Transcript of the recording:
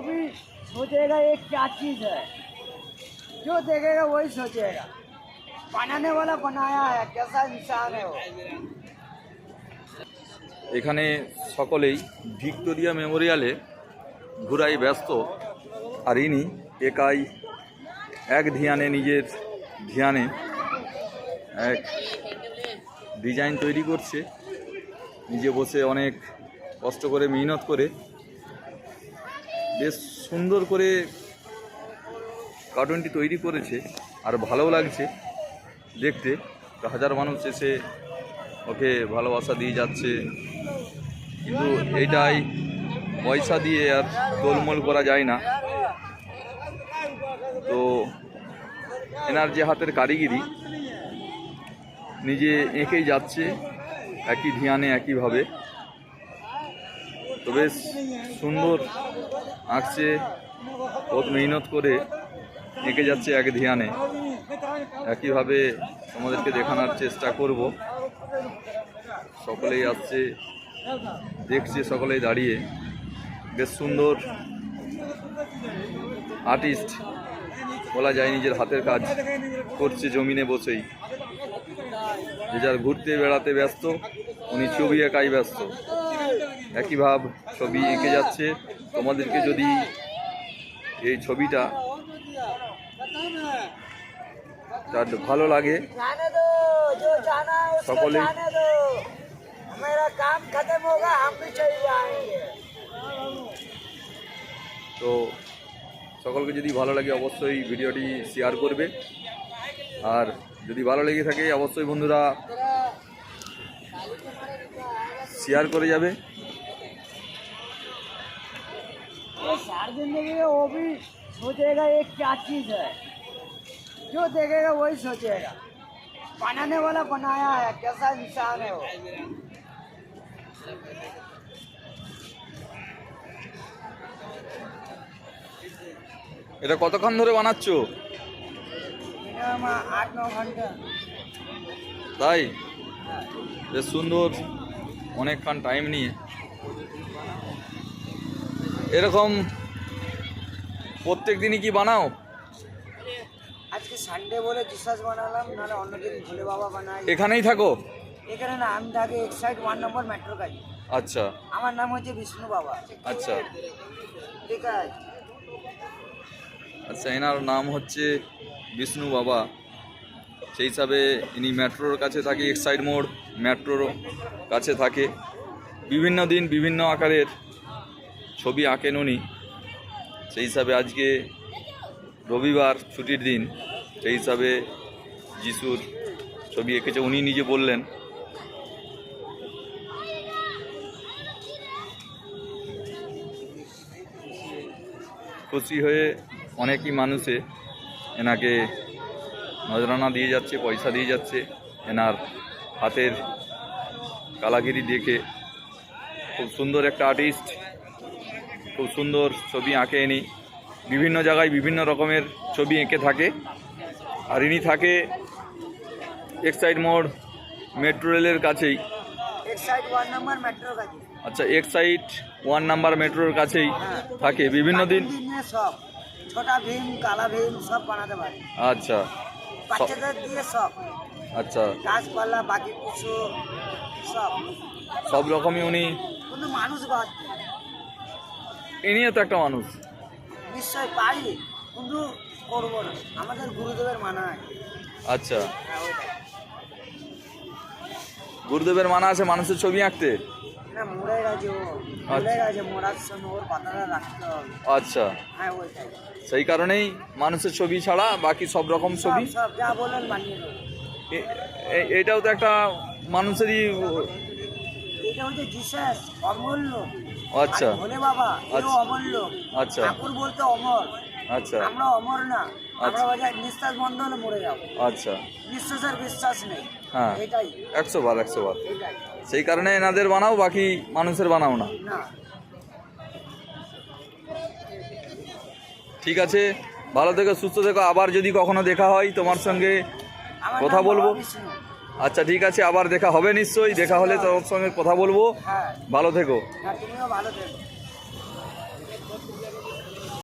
भी सोचेगा ये क्या चीज़ है जो देखेगा वही सोचेगा बनाने वाला बनाया है कैसा इंसान है वो এখানে সকলেই ভিক্টোরিয়া মেমোরিয়ালে ঘুরাই ব্যস্ত আর ইনি একাই এক ধিয়ানে নিজের ধিয়ানে এক ডিজাইন তৈরি করছে নিজে বসে অনেক কষ্ট করে মেহনত করে বেশ সুন্দর করে কার্টুনটি তৈরি করেছে, আর ভালোও লাগছে দেখতে। হাজার মানুষ এসে ওকে ভালোবাসা দিয়ে যাচ্ছে। কিন্তু এইটাই পয়সা দিয়ে আর তোলমোল করা যায় না। তো এনার যে হাতের কারিগরি, নিজে এঁকেই যাচ্ছে, একই ধিয়ানে, একইভাবে। তো বেশ সুন্দর আঁকছে, বহুত মেহনত করে এঁকে যাচ্ছে এক ধিয়ানে। একইভাবে আমাদেরকে দেখানোর চেষ্টা করব। সকলেই আসছে, দেখছে, সকলেই দাঁড়িয়ে। বেশ সুন্দর আর্টিস্ট বলা যায় নিজের হাতের কাজ করছে জমিনে বসেই। যে যার ঘুরতে বেড়াতে ব্যস্ত, উনি ছবি একাই ব্যস্ত। একই ভাব ছবি এঁকে যাচ্ছে। তোমাদেরকে যদি এই ছবিটা তার ভালো লাগে, সকলে তো সকলকে যদি ভালো লাগে অবশ্যই ভিডিওটি শেয়ার করবে। আর যদি ভালো লেগে থাকে, অবশ্যই বন্ধুরা শেয়ার করে যাবে। ये सारी जिंदगी में वो भी सोचेगा ये क्या चीज़ है जो देखेगा वही सोचेगा बनाने वाला बनाया है कैसा इंसान है वो এটা কতক্ষণ ধরে বানাচ্ছো मिनिमम आठ नौ घंटा তাই বেশ সুন্দর অনেকক্ষণ টাইম নিয়ে এরকম প্রত্যেক দিনই কি বানাও? আজকে সানডে বলে জিসাস বানালাম নাহলে অন্যদিন ভোলে বাবা বানাই এখানেই থাকো? এখানে না আমি থাকি এক্সাইড ওয়ান নম্বর মেট্রো কাজে। আচ্ছা। আমার নাম হচ্ছে বিষ্ণু বাবা। আচ্ছা। ঠিক আছে? আচ্ছা এনার নাম হচ্ছে বিষ্ণু বাবা। সেই হিসাবে ইনি মেট্রোর কাছে থাকে এক্সাইড মোড় মেট্রোর কাছে থাকে। বিভিন্ন দিন বিভিন্ন আকারের ছবি আঁকেন উনি। সেই হিসাবে আজকে রবিবার ছুটির দিন, সেই হিসাবে যিশুর ছবি এঁকেছে, উনি নিজে বললেন। খুশি হয়ে অনেকই মানুষে এনাকে নজরানা দিয়ে যাচ্ছে, পয়সা দিয়ে যাচ্ছে, এনার হাতের কালাগিরি দেখে। খুব সুন্দর একটা আর্টিস্ট খুব সুন্দর ছবি আঁকে ইনি বিভিন্ন জায়গায় বিভিন্ন রকমের ছবি এঁকে থাকে। আর ইনি থাকে এক্সাইড মোড় মেট্রো রেলের কাছেই। আচ্ছা এক্সাইড ওয়ান নাম্বার মেট্রোর কাছেই থাকে। বিভিন্ন দিন সব। ছোটা ভীম কালা ভীম সব বানাতে পারে। আচ্ছা। বাচ্চাদের দিয়ে সব। আচ্ছা। গাছপালা বাকি কিছু সব। সব রকমই উনি কিন্তু মানুষ বাদ। ইনিও তো একটা মানুষ। নিশ্চয় পারি কিন্তু করব না। আমাদের গুরুদেবের মানা আছে। আচ্ছা। হ্যাঁ, গুরুদেবের মানা আছে মানুষের ছবি আঁকতে? না মরে গেছে ও। মরে গেছে মরার সময় ওর পাতাটা রাখতে হবে। আচ্ছা। হ্যাঁ ওইটাই। সেই কারণেই মানুষের ছবি ছাড়া বাকি সব রকম ছবি? সব যা বলেন বানিয়ে দেবো। এটাও তো একটা মানুষেরই এটা হচ্ছে জিসাস অমূল্য। আচ্ছা। ভোলে বাবা আচ্ছা। অমূল্য আচ্ছা। ঠাকুর বলতে অমর। আচ্ছা। আমরা অমর না। আমরা আচ্ছা। বাজার নিঃশ্বাস বন্ধ হলে মরে যাব। আচ্ছা। নিঃশ্বাসের বিশ্বাস নেই। হ্যাঁ। এটাই। একশো বার একশো বার। সেই কারণে এনাদের বানাও বাকি মানুষের বানাও না। ঠিক আছে। ভালো থেকো সুস্থ থেকো। আবার যদি কখনো দেখা হয় তোমার সঙ্গে কথা বলব? আচ্ছা ঠিক আছে আবার দেখা হবে নিশ্চয়ই। দেখা হলে তোর সঙ্গে কথা বলব। হ্যাঁ। ভালো থেকো। হ্যাঁ ভালো থেকো।